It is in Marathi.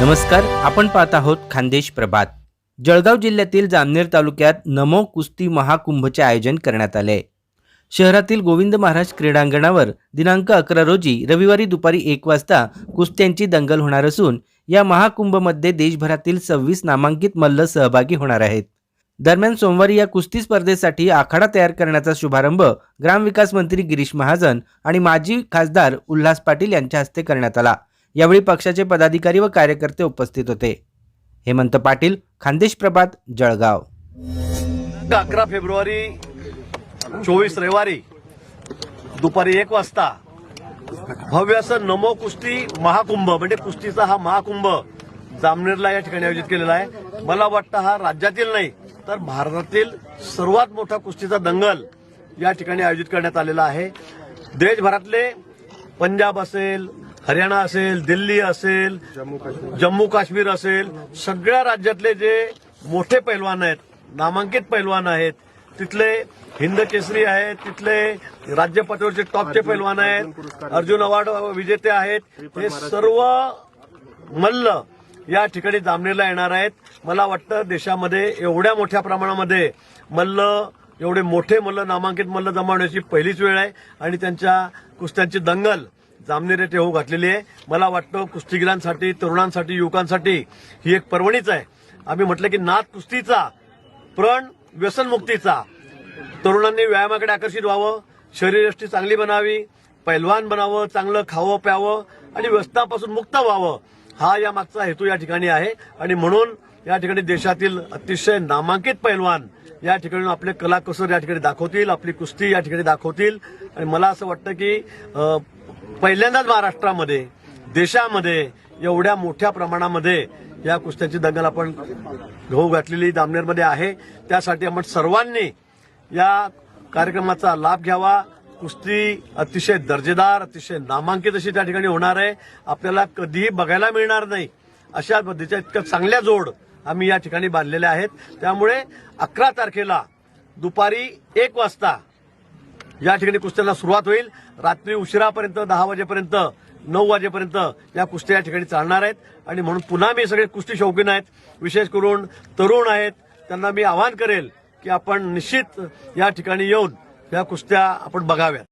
नमस्कार आपण पाहत आहोत खानदेश प्रभात. जळगाव जिल्ह्यातील जामनेर तालुक्यात नमो कुस्ती महाकुंभचे आयोजन करण्यात आले. शहरातील गोविंद महाराज क्रीडांगणावर दिनांक अकरा रोजी रविवारी दुपारी एक वाजता कुस्त्यांची दंगल होणार असून या महाकुंभमध्ये देशभरातील सव्वीस नामांकित मल्ल सहभागी होणार आहेत. दरम्यान सोमवारी या कुस्ती स्पर्धेसाठी आखाडा तयार करण्याचा शुभारंभ ग्रामविकास मंत्री गिरीश महाजन आणि माजी खासदार उल्हास पाटील यांच्या हस्ते करण्यात आला. यावेळी पक्षाचे पदाधिकारी व कार्यकर्ते उपस्थित होते. हेमंत पाटील खानदेश प्रभात जळगाव. अकरा फेब्रुवारी चोवीस रविवारी दुपारी एक वाजता भव्य असं नमो कुस्ती महाकुंभ म्हणजे कुस्तीचा हा महाकुंभ जामनेरला या ठिकाणी आयोजित केलेला आहे. मला वाटतं हा राज्यातील नाही तर भारतातील सर्वात मोठा कुस्तीचा दंगल या ठिकाणी आयोजित करण्यात आलेला आहे. देशभरातले पंजाब असेल हरियाणा असेल दिल्ली असेल जम्मू काश्मीर. असेल सगळ्या राज्यातले जे मोठे पैलवान आहेत नामांकित पैलवान आहेत तिथले हिंद केसरी आहेत तिथले राज्य पातळीवरचे टॉपचे पैलवान आहेत अर्जुन अवॉर्ड विजेते आहेत हे सर्व मल्ल या ठिकाणी जामनेरला येणार आहेत. मला वाटतं देशामध्ये एवढ्या मोठ्या प्रमाणामध्ये मल्ल एवढे मोठे मल्ल नामांकित मल्ल जमावण्याची पहिलीच वेळ आहे आणि त्यांच्या कुस्त्यांची दंगल जामनेर येथे होऊ घातलेली आहे. मला वाटतं कुस्तीगिरांसाठी तरुणांसाठी युवकांसाठी ही एक पर्वणीच आहे. आम्ही म्हटलं की नाथ कुस्तीचा प्रण व्यसनमुक्तीचा. तरुणांनी व्यायामाकडे आकर्षित व्हावं शरीरयष्टी चांगली बनावी पैलवान बनावं चांगलं खावं प्यावं आणि व्यसनापासून मुक्त व्हावं. हा या मागचा हेतू या ठिकाणी आहे. आणि म्हणून या ठिकाणी देशातील अतिशय नामांकित पैलवान या ठिकाणी आपले कलाकुसर या ठिकाणी दाखवतील आपली कुस्ती या ठिकाणी दाखवतील. आणि मला असं वाटतं की पहिल्यांदाच महाराष्ट्रामध्ये देशामध्ये एवढ्या मोठ्या प्रमाणामध्ये या कुस्त्याची दंगल आपण घेऊ घातलेली दामनेरमध्ये आहे. त्यासाठी आपण सर्वांनी या कार्यक्रमाचा लाभ घ्यावा. कुस्ती अतिशय दर्जेदार अतिशय नामांकित अशी त्या ठिकाणी होणार आहे. आपल्याला कधीही बघायला मिळणार नाही. अशा पद्धतीच्या इतक्या चांगल्या जोड आम्ही या ठिकाणी बांधलेल्या आहेत. त्यामुळे अकरा तारखेला दुपारी एक वाजता या ठिकाणी कुस्त्याला सुरुवात होईल रात्री उशिरापर्यंत दहा वाजेपर्यंत नऊ वाजेपर्यंत या कुस्त्या या ठिकाणी चालणार आहेत. आणि म्हणून पुन्हा मी सगळे कुस्ती शौकीन आहेत. विशेष करून तरुण आहेत. त्यांना मी आवाहन करेल की आपण निश्चित या ठिकाणी येऊन या कुस्त्या आपण बघाव्यात.